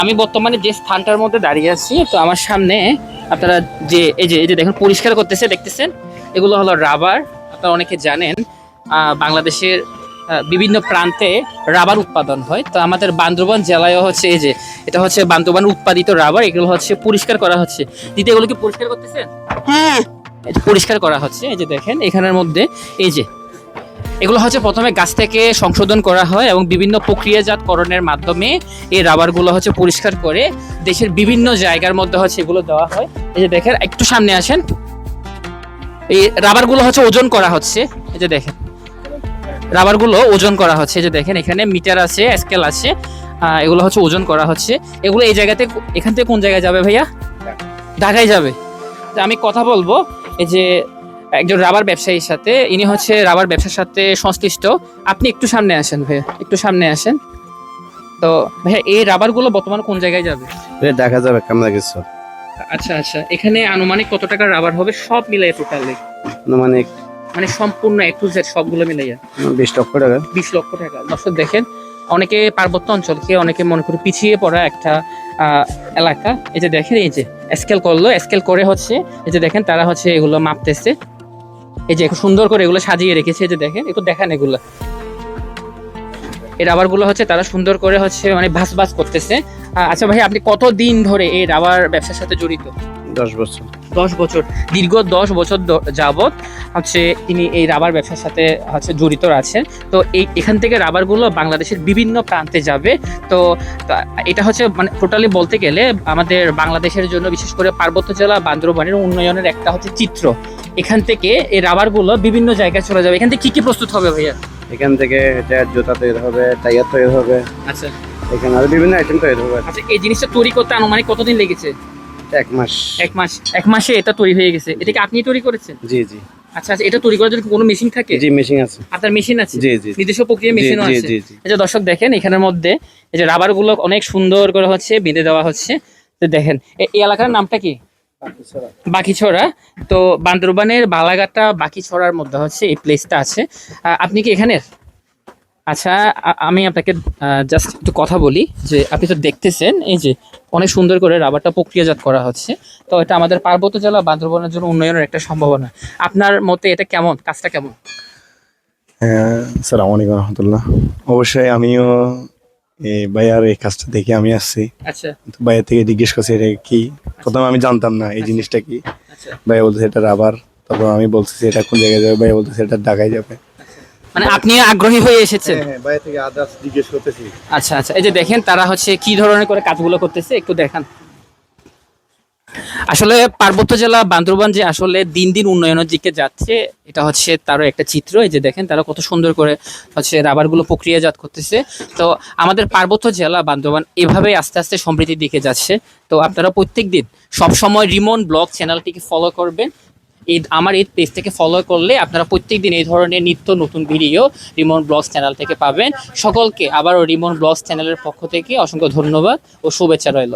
আমি বর্তমানে যে স্থানটার মধ্যে দাঁড়িয়ে আছি তো আমার সামনে আপনারা যে এই যে এই যে দেখুন পরিষ্কার করতেছে দেখতেছেন? এগুলো হলো রাবার। আপনারা অনেকে জানেন বাংলাদেশের বিভিন্ন প্রান্তে রাবার উৎপাদন হয়। তো আমাদের বান্দরবান জেলায়ও হচ্ছে এই যে এটা হচ্ছে বান্দরবান উৎপাদিত রাবার। এগুলো হচ্ছে পরিষ্কার করা হচ্ছে। দিদি এগুলো কি পরিষ্কার করতেছেন হ্যাঁ। পরিষ্কার করা হচ্ছে এই যে দেখেন এখানের মধ্যে এই যে এগুলো হচ্ছে প্রথমে গাছ থেকে সংশোধন করা হয় এবং বিভিন্ন প্রক্রিয়াজাতকরণের মাধ্যমে এই রাবারগুলো হচ্ছে পরিষ্কার করে দেশের বিভিন্ন জায়গার মধ্যে হচ্ছে এগুলো দেওয়া হয়। এই যে দেখেন একটু সামনে আসেন। এই রাবারগুলো হচ্ছে ওজন করা হচ্ছে। এই যে দেখেন রাবারগুলো ওজন করা হচ্ছে। এই যে দেখেন এখানে মিটার আছে স্কেল আছে এগুলো হচ্ছে ওজন করা হচ্ছে। এগুলো এই জায়গাতে এখান থেকে কোন জায়গায় যাবে ভাইয়া? ঢাকায়। যাবে। আমি কথা বলব এই যে একজন রাবার ব্যবসায়ীর সাথে ইনি হচ্ছে রাবার ব্যবসার সাথে সংশ্লিষ্ট। আপনি একটু সামনে আসেন ভাইয়া একটু সামনে আসেন। তো ভাইয়া এই রাবারগুলো বর্তমানে কোন জায়গায় যাবে? দেখা যাবে কেমন কিছু। আচ্ছা আচ্ছা এখানে আনুমানিক কত টাকার রাবার হবে? সব মিলাই টোটালি। আনুমানিক মানে সম্পূর্ণ একটু জেড সবগুলো মিলাইয়া। বিশ লক্ষ টাকা। বিশ লক্ষ টাকা। দর্শক দেখেন অনেকে পার্বত্য অঞ্চলকে অনেকে মনে করে পিছিয়ে পড়া একটা আহ, এলাকা। এই যে দেখেন এই যে স্কেল করল। স্কেল করে হচ্ছে এই যে দেখেন তারা হচ্ছে এগুলো মাপতেছে। এই যে সুন্দর করে এগুলো সাজিয়ে রেখেছে যে দেখেন, একটু দেখেন এগুলো। এই রাবারগুলো হচ্ছে তারা সুন্দর করে হচ্ছে মানে ভাস ভাস করতেছে। আচ্ছা ভাই, আপনি কতদিন ধরে এই রাবার ব্যবসার সাথে জড়িত? দশ বছর। দশ বছর দীর্ঘ দশ বছর যাবত হচ্ছে তিনি এই রাবার ব্যবসার সাথে হচ্ছে জড়িত আছেন। তো এই এখান থেকে রাবারগুলো বাংলাদেশের বিভিন্ন প্রান্তে যাবে। তো তো এটা হচ্ছে মানে টোটালি বলতে গেলে আমাদের বাংলাদেশের জন্য বিশেষ করে পার্বত্য জেলা বান্দরবানের উন্নয়নের একটা হচ্ছে চিত্র। এখান থেকে এই রাবারগুলো বিভিন্ন জায়গায় চলে যাবে। এখান থেকে কী কী প্রস্তুত হবে ভাইয়া? এখান থেকে এটা জুতা তৈরি হবে টাইয়ার তৈরি হবে। আচ্ছা। এখানে আরও বিভিন্ন আইটেম তৈরি হবে। আচ্ছা এই জিনিসটা তৈরি করতে আনুমানিক কতদিন লেগেছে? এক মাস। এক মাস এক মাসে এটা তৈরি হয়ে গেছে। এটা কি আপনি তৈরি করেছেন? জি জি। আচ্ছা আচ্ছা এটা তৈরি করার জন্য কোনো মেশিন থাকে? জি মেশিন আছে। আপনার মেশিন আছে? জি জি। নিজস্ব প্রক্রিয়া মেশিনও আছে। জি, জি। এই যে দর্শক দেখেন এখানের মধ্যে এই যে রাবারগুলো অনেক সুন্দর করে হচ্ছে বেঁধে দেওয়া হচ্ছে। তো দেখেন এই এলাকার নামটা কি? বাকিছড়া তো বান্দরবানের বালাঘাটা বাকিছড়ার মধ্যে হচ্ছে এই প্লেসটা আছে। আপনি কি এখানের? আচ্ছা আমি আপনাকে জাস্ট একটু কথা বলি যে আপনি তো দেখতেছেন এই যে অনেক সুন্দর করে রাবারটা প্রক্রিয়াজাত করা হচ্ছে। তো এটা আমাদের পার্বত্য জেলা বান্দরবানের জন্য উন্নয়নের একটা সম্ভাবনা। আপনার মতে এটা কেমন? কাজটা কেমন? সালাম আলাইকুম রহমতুল্লাহ। অবশ্যই আমিও এই ভাইয়ার এই কাজটা দেখে আমি আসছি। আচ্ছা। তো ভাইয়া থেকে জিজ্ঞেস করছি এটা কি? প্রথমে আমি জানতাম না এই জিনিসটা কি। আচ্ছা। ভাইয়া বলতেছে এটা রাবার। তারপর আমি বলতেছি এটা কোন জায়গায় যাবে? ভাইয়া বলতেছে এটা ঢাকায় যাবে। মানে আপনি আগ্রহী হয়ে এসেছেন? হ্যাঁ ভাইয়া থেকে আদার্স জিজ্ঞেস করতেছি। আচ্ছা আচ্ছা এই যে দেখেন তারা হচ্ছে কি ধরনের করে কাজগুলো করতেছে একটু দেখান। আসলে পার্বত্য জেলা বান্দরবান যে আসলে দিন দিন উন্নয়নের দিকে যাচ্ছে এটা হচ্ছে তারও একটা চিত্র। এই যে দেখেন তারা কত সুন্দর করে হচ্ছে রাবারগুলো প্রক্রিয়াজাত করতেছে। তো আমাদের পার্বত্য জেলা বান্দরবান এভাবেই আস্তে আস্তে সমৃদ্ধির দিকে যাচ্ছে। তো আপনারা প্রত্যেক দিন সবসময় রিমন ব্লগ চ্যানেলটিকে ফলো করবেন। এই আমার এই পেজ থেকে ফলো করলে আপনারা প্রত্যেক দিন এই ধরনের নিত্য নতুন ভিডিও রিমন ব্লগস চ্যানেল থেকে পাবেন। সকলকে আবারও রিমন ব্লগস চ্যানেলের পক্ষ থেকে অসংখ্য ধন্যবাদ ও শুভেচ্ছা রইল।